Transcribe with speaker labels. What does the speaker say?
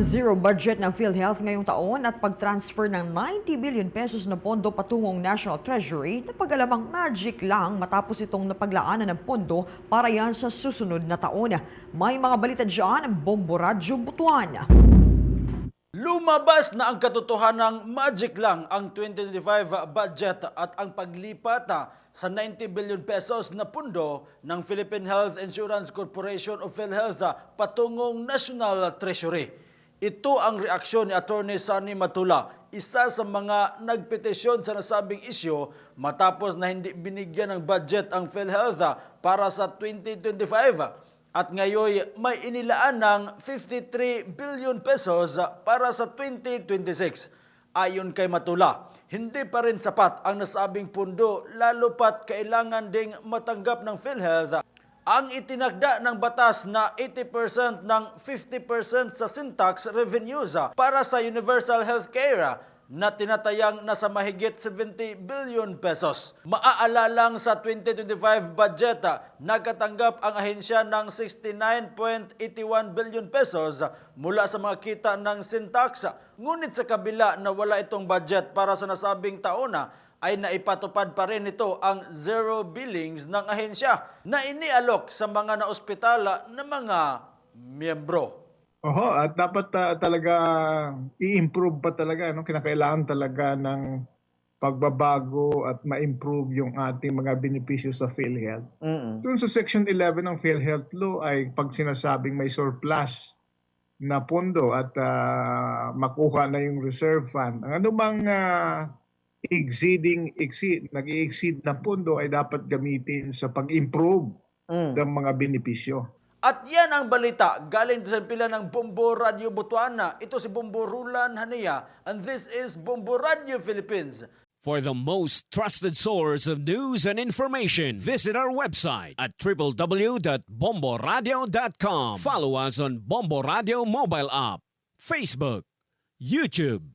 Speaker 1: Zero budget ng PhilHealth ngayong taon at pag-transfer ng 90 billion pesos na pondo patungong National Treasury na pag-alamang magic lang matapos itong napaglaanan ng pondo para yan sa susunod na taon. May mga balita dyan ang Bombo Radyo Butuan.
Speaker 2: Lumabas na ang katotohanang magic lang ang 2025 budget at ang paglipata sa 90 billion pesos na pundo ng Philippine Health Insurance Corporation of PhilHealth patungong National Treasury. Ito ang reaksyon ni Attorney Sunny Matula, isa sa mga nagpetisyon sa nasabing isyo matapos na hindi binigyan ng budget ang PhilHealth para sa 2025 at ngayon may inilaan ng 53 billion pesos para sa 2026. Ayon kay Matula, hindi pa rin sapat ang nasabing pundo lalo pat kailangan ding matanggap ng PhilHealth ang itinagda ng batas na 80% ng 50% sa syntax revenues para sa universal healthcare na tinatayang nasa mahigit 70 billion pesos. Maaalalang sa 2025 budget, nagkatanggap ang ahensya ng 69.81 billion pesos mula sa mga kita ng syntax. Ngunit sa kabila na wala itong budget para sa nasabing taon, ay naipatupad pa rin ito ang zero billings ng ahensya na inialok sa mga naospitala na mga miyembro.
Speaker 3: Oho, at dapat ah, talaga i-improve pa talaga, no? Kinakailangan talaga ng pagbabago at ma-improve yung ating mga benepisyo sa PhilHealth. Doon sa Section 11 ng PhilHealth Law ay pag sinasabing may surplus na pondo at ah, makuha na yung reserve fund, ang anumang ah, exceeding, exceed, nag-exceed na pondo ay dapat gamitin sa pag-improve ng mga benepisyo.
Speaker 2: At yan ang balita galing sa pila ng Bombo Radio Butuana. Ito si Bombo Rulan Hania and this is Bombo Radio Philippines.
Speaker 4: For the most trusted source of news and information, visit our website at www.bomboradio.com. Follow us on Bombo Radio mobile app, Facebook, YouTube,